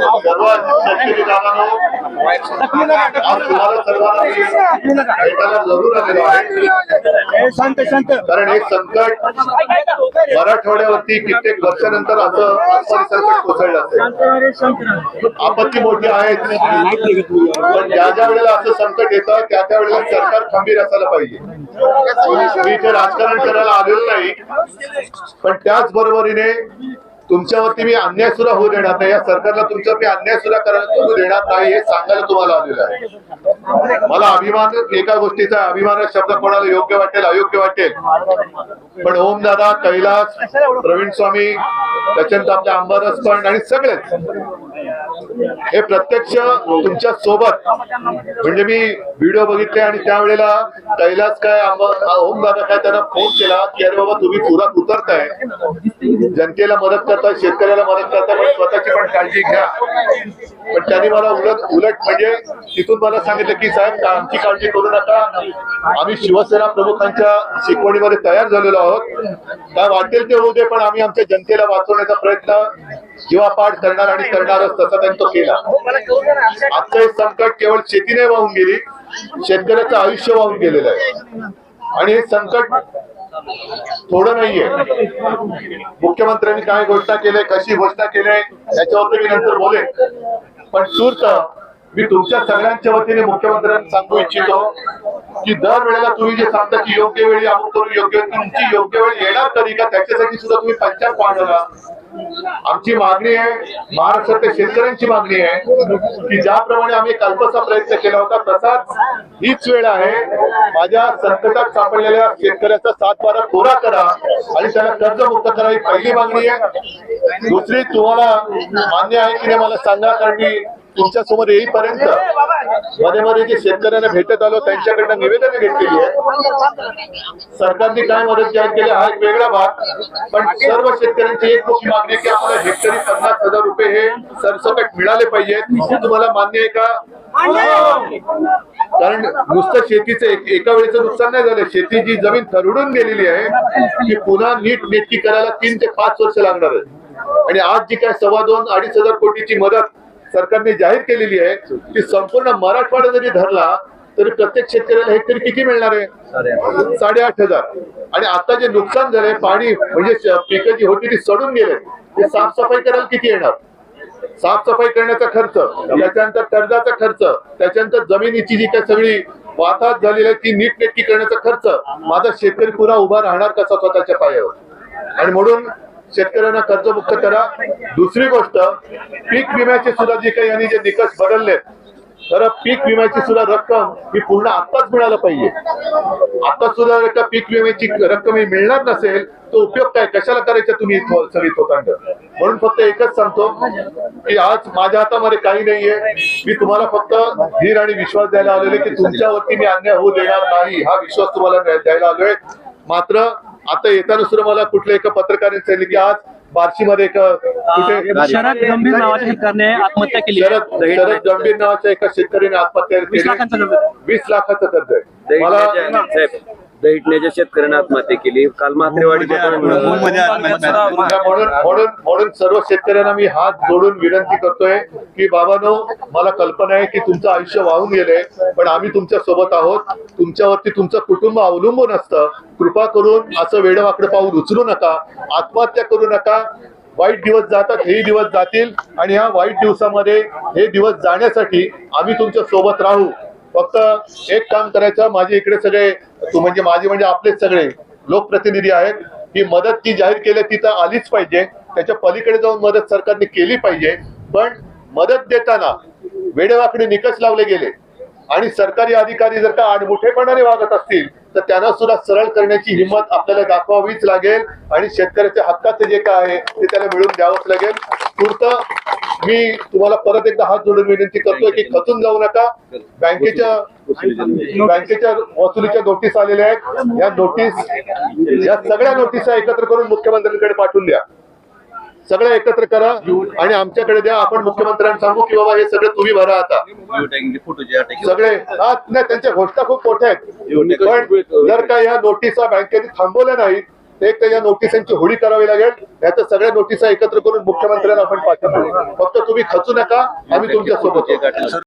सर्वात आज तुम्हाला सर्वांना मी भेटायला जरूर आलेलो आहे शांत शांत कारण हे संकट मराठवाड्यावरती कित्येक वर्षानंतर असं संकट कोसळलं असेल. आपत्ती मोठी आहेत पण ज्या ज्या वेळेला असं संकट येतं त्या त्या वेळेला सरकार खंबीर असायला पाहिजे. मी इथे राजकारण करायला आलेलो नाही पण त्याच बरोबरीने तुमच्यावरती मी अन्याय सुद्धा होऊ देणार नाही. या सरकारला तुमच्यावरती अन्याय सुद्धा करायला देणार नाही हे सांगायला तुम्हाला आलेलं आहे. मला अभिमान एका गोष्टीचा अभिमान शब्द कोणाला योग्य वाटेल अयोग्य वाटेल. पण ओम दादा कैलास प्रवीण स्वामी त्याच्यानंतर आपल्या अंबादास पण आणि सगळेच. हे प्रत्यक्ष तुमच्यासोबत. म्हणजे मी व्हिडिओ बघितले आणि त्यावेळेला कैलास काय ओम दादा काय त्यांना फोन केला की अरे बाबा तुम्ही पुरात उतरताय. जनतेला मदत करताय शेतकऱ्याला मदत करता पण स्वतःची पण काळजी घ्या. पण त्यांनी मला उलट उलट म्हणजे तिथून मला सांगितलं की साहेब आमची काळजी करू नका. आम्ही शिवसेना प्रमुखांच्या शिकवणीमध्ये तयार झालेलो आहोत. काय वाटेल ते होऊ दे पण आम्ही आमच्या जनतेला वाचवण्याचा प्रयत्न जीवापाठ करणार आणि करणारच तसा त्यांनी तो केला. आजचं हे संकट केवळ शेतीने वाहून गेली शेतकऱ्याचं आयुष्य वाहून गेलेलं आहे. आणि हे संकट थोडं नाहीये. मुख्यमंत्र्यांनी काय घोषणा केली कशी घोषणा केली याच्यावरती मी नंतर बोलेन. पण तूर्त मी तुमच्या सगळ्यांच्या वतीने मुख्यमंत्र्यांना सांगू इच्छितो की दर वेळेला तुम्ही जे सांगता की योग्य वेळी आपण करू योग्य तुमची योग्य वेळ येणार तरी का त्याच्यासाठी सुद्धा तुम्ही पंचायत मांडला आमची मागणी आहे महाराष्ट्रातल्या शेतकऱ्यांची मागणी आहे की ज्याप्रमाणे आम्ही कल्पचा प्रयत्न केला होता तसाच हीच वेळ आहे. माझ्या संकटात सापडलेल्या शेतकऱ्याचा सातबारा कोरा करा आणि त्याला कर्जमुक्त करा ही पहिली मागणी आहे. दुसरी तुम्हाला मान्य आहे की नाही मला सांगा कारण मी तुमच्यासमोर येईपर्यंत मध्ये मध्ये जे शेतकऱ्यांना भेटत आलो त्यांच्याकडनं निवेदन घेतलेली आहे. सरकारने काय मदत जाहीर केली हा एक वेगळा भाग. पण सर्व शेतकऱ्यांची एक मुख्य मागणी की आम्हाला हेक्टरी पन्नास हजार रुपये हे सरसकट मिळाले पाहिजेत तुम्हाला मान्य आहे का? कारण नुसतं शेतीचं एक- एका वेळेचं नुकसान नाही झालं. शेती जी जमीन थरडून गेलेली आहे ती पुन्हा नीट नेटकी करायला तीन ते पाच वर्ष लागणार आहे आणि आज जी काय सव्वा दोन अडीच हजार कोटीची मदत सरकारने जाहीर केलेली आहे ती संपूर्ण मराठवाडा जरी धरला तरी प्रत्येक शेतकऱ्याला हेक्टरी किती मिळणार आहे? साडेआठ हजार. आणि आता जे नुकसान झालंय पाणी म्हणजे पिकं जी होती ती सडून गेले. ते साफसफाई करायला किती येणार? साफसफाई करण्याचा खर्च त्याच्यानंतर कर्जाचा खर्च त्याच्यानंतर जमिनीची जी काही सगळी वाताहत झालेली आहे ती नीट नेटकी करण्याचा खर्च. माझा शेतकरी पुन्हा उभा राहणार कसा स्वतःच्या पायावर? आणि म्हणून शेतकऱ्यांना कर्जमुक्त करा. दुसरी गोष्ट पीक विम्याचे सुद्धा जे काही यांनी जे निकष बदललेत तर पीक विम्याची सुद्धा रक्कम ही पूर्ण आत्ताच मिळायला पाहिजे. आता सुद्धा जर का पीक विम्याची रक्कम ही मिळणार नसेल तो उपयोग काय कशाला करायचा तुम्ही थो- सगळी थोतांड म्हणून फक्त एकच सांगतो की आज माझ्या हातामध्ये काही नाहीये. मी तुम्हाला फक्त धीर आणि विश्वास द्यायला आलेले की तुमच्यावरती मी अन्याय होऊ देणार नाही. हा विश्वास तुम्हाला द्यायला आलोय. मात्र आता येताना सुद्धा मला कुठल्या एका पत्रकाराने सांगितलं की आज बार्शीमध्ये एक कुठे शरद गंभीर नावाच्या शेतकऱ्याने आत्महत्या केली. शरद शरद गंभीर नावाच्या एका शेतकऱ्याने आत्महत्या वीस लाखांचं कर्ज. केली वीस लाखाचं कर्ज आहे. मला दहिटण्याच्या शेतकऱ्याने आत्महत्या केली. काल म्हणून म्हणून म्हणून सर्व शेतकऱ्यांना मी हात जोडून विनंती करतोय की बाबानो मला कल्पना आहे की तुमचं आयुष्य वाहून गेलंय पण आम्ही तुमच्यासोबत आहोत. तुमच्यावरती तुमचं कुटुंब अवलंबून असतं. कृपा करून असं वेडवाकडे पाऊल उचलू नका आत्महत्या करू नका. वाईट दिवस जातात हे दिवस जातील. आणि ह्या वाईट दिवसामध्ये हे दिवस जाण्यासाठी आम्ही तुमच्यासोबत राहू. फक्त एक काम करायचं माझे इकडे सगळे तू म्हणजे माझे म्हणजे आपलेच सगळे लोकप्रतिनिधी आहेत. ही मदत ती जाहीर केली तिथं आलीच पाहिजे. त्याच्या पलीकडे जाऊन मदत सरकारने केली पाहिजे. पण मदत देताना वेडेवाकडे निकष लावले गेले. आणि सरकारी अधिकारी जर का आडमुठेपणाने वागत असतील तर त्यांना सुद्धा सरळ करण्याची हिंमत आपल्याला दाखवावीच लागेल. आणि शेतकऱ्याच्या हक्काचे जे काय आहे ते त्याला मिळून द्यावंच लागेल. तूर्त मी तुम्हाला परत एकदा हात जोडून विनंती करतोय की खचून जाऊ नका. बँकेच्या बँकेच्या वसुलीच्या नोटीस आलेल्या आहेत. या नोटीस या सगळ्या नोटीस एकत्र करून मुख्यमंत्र्यांकडे पाठवून द्या. सगळं एकत्र करा आणि आमच्याकडे द्या. आपण मुख्यमंत्र्यांना सांगू की बाबा हे सगळं तुम्ही भरा आता. सगळे हा, नाही त्यांच्या घोषणा खूप मोठ्या आहेत. पण जर का या नोटिसा बँकेने थांबवल्या नाही एक तर या नोटिसांची होळी करावी लागेल. नाहीतर सगळ्या नोटिसा एकत्र करून मुख्यमंत्र्यांना आपण पाठवू फक्त तुम्ही खचू नका आम्ही तुमच्यासोबत